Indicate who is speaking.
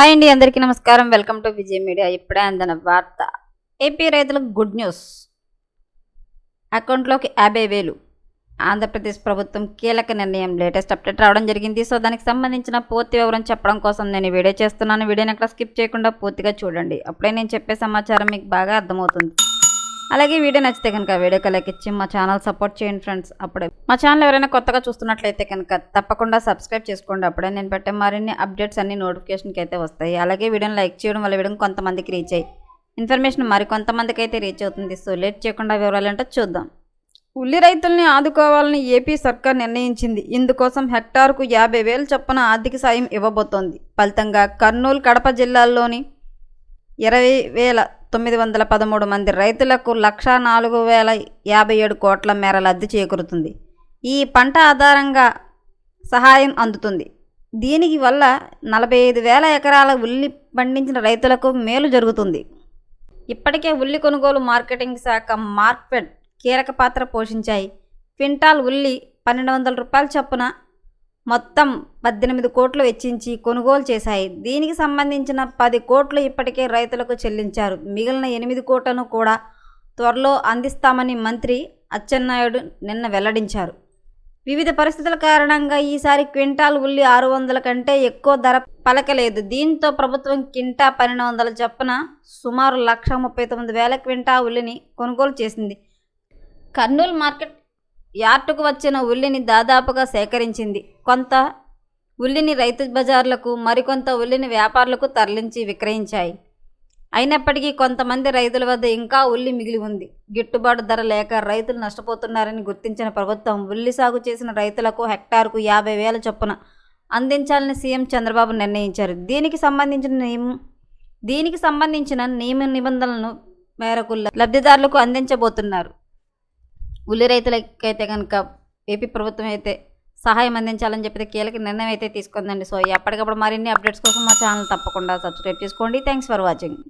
Speaker 1: Hi అండి అందరికీ నమస్కారం. Welcome to Vijay media. ఇప్పుడే అందిన వార్త. ఏపీ రైతులకు గుడ్ న్యూస్. అకౌంట్లోకి యాభై వేలు. ఆంధ్రప్రదేశ్ ప్రభుత్వం కీలక నిర్ణయం. లేటెస్ట్ అప్డేట్ రావడం జరిగింది. సో దానికి సంబంధించిన పూర్తి వివరం చెప్పడం కోసం నేను వీడియో చేస్తున్నాను. వీడియోని ఎక్కడ స్కిప్ చేయకుండా పూర్తిగా చూడండి. అప్పుడే నేను చెప్పే సమాచారం మీకు బాగా అర్థమవుతుంది. అలాగే వీడియో నచ్చితే కనుక వీడియోకి లైక్ ఇచ్చి మా ఛానల్ సపోర్ట్ చేయండి ఫ్రెండ్స్. అప్పుడే మా ఛానల్ ఎవరైనా కొత్తగా చూస్తున్నట్లయితే కనుక తప్పకుండా సబ్స్క్రైబ్ చేసుకోండి. అప్పుడే నేను పెట్టే మరిన్ని అప్డేట్స్ అన్ని నోటిఫికేషన్కి అయితే వస్తాయి. అలాగే వీడియోని లైక్ చేయడం వల్ల వీడియో కొంతమందికి రీచ్ అయ్యి ఇన్ఫర్మేషన్ మరి కొంతమందికి అయితే రీచ్ అవుతుంది. సో లేట్ చేయకుండా వివరాలు చూద్దాం. ఉల్లి రైతుల్ని ఆదుకోవాలని ఏపీ సర్కార్ నిర్ణయించింది. ఇందుకోసం హెక్టార్కు యాభై వేలు చొప్పున ఆర్థిక సాయం ఇవ్వబోతోంది. ఫలితంగా కర్నూలు కడప జిల్లాల్లోని ఇరవై వేల తొమ్మిది వందల పదమూడు మంది రైతులకు లక్షా నాలుగు వేల యాభై ఏడు కోట్ల మేర లబ్ధి చేకూరుతుంది. ఈ పంట ఆధారంగా సహాయం అందుతుంది. దీనికి వల్ల నలభై ఐదు వేల ఎకరాల ఉల్లి పండించిన రైతులకు మేలు జరుగుతుంది. ఇప్పటికే ఉల్లి కొనుగోలు మార్కెటింగ్ శాఖ మార్కెట్ కీలక పాత్ర పోషించాయి. క్వింటాల్ ఉల్లి పన్నెండు వందల రూపాయల చొప్పున మొత్తం పద్దెనిమిది కోట్లు వెచ్చించి కొనుగోలు చేశాయి. దీనికి సంబంధించిన పది కోట్లు ఇప్పటికే రైతులకు చెల్లించారు. మిగిలిన ఎనిమిది కోట్లను కూడా త్వరలో అందిస్తామని మంత్రి అచ్చెన్నాయుడు నిన్న వెల్లడించారు. వివిధ పరిస్థితుల కారణంగా ఈసారి క్వింటాల్ ఉల్లి ఆరు వందల కంటే ఎక్కువ ధర పలకలేదు. దీంతో ప్రభుత్వం కింటా పన్నెండు వందల చొప్పున సుమారు లక్ష ముప్పై తొమ్మిది వేల క్వింటా ఉల్లిని కొనుగోలు చేసింది. కర్నూలు మార్కెట్ యార్టుకు వచ్చిన ఉల్లిని దాదాపుగా సేకరించింది. కొంత ఉల్లిని రైతు బజార్లకు మరికొంత ఉల్లిని వ్యాపారులకు తరలించి విక్రయించాయి. అయినప్పటికీ కొంతమంది రైతుల వద్ద ఇంకా ఉల్లి మిగిలి ఉంది. గిట్టుబాటు ధర లేక రైతులు నష్టపోతున్నారని గుర్తించిన ప్రభుత్వం ఉల్లి సాగు చేసిన రైతులకు హెక్టార్కు యాభై వేల చొప్పున అందించాలని సీఎం చంద్రబాబు నిర్ణయించారు. దీనికి సంబంధించిన నియమం దీనికి సంబంధించిన నియమ నిబంధనలను మేరకు లబ్ధిదారులకు అందించబోతున్నారు. ఉల్లి రైతులకైతే కనుక ఏపీ ప్రభుత్వం అయితే సహాయం అందించాలని చెప్పి కీలక నిర్ణయం అయితే తీసుకుందండి. సో ఎప్పటికప్పుడు మరిన్ని అప్డేట్స్ కోసం మా ఛానల్ తప్పకుండా సబ్స్క్రైబ్ చేసుకోండి. Thanks for watching.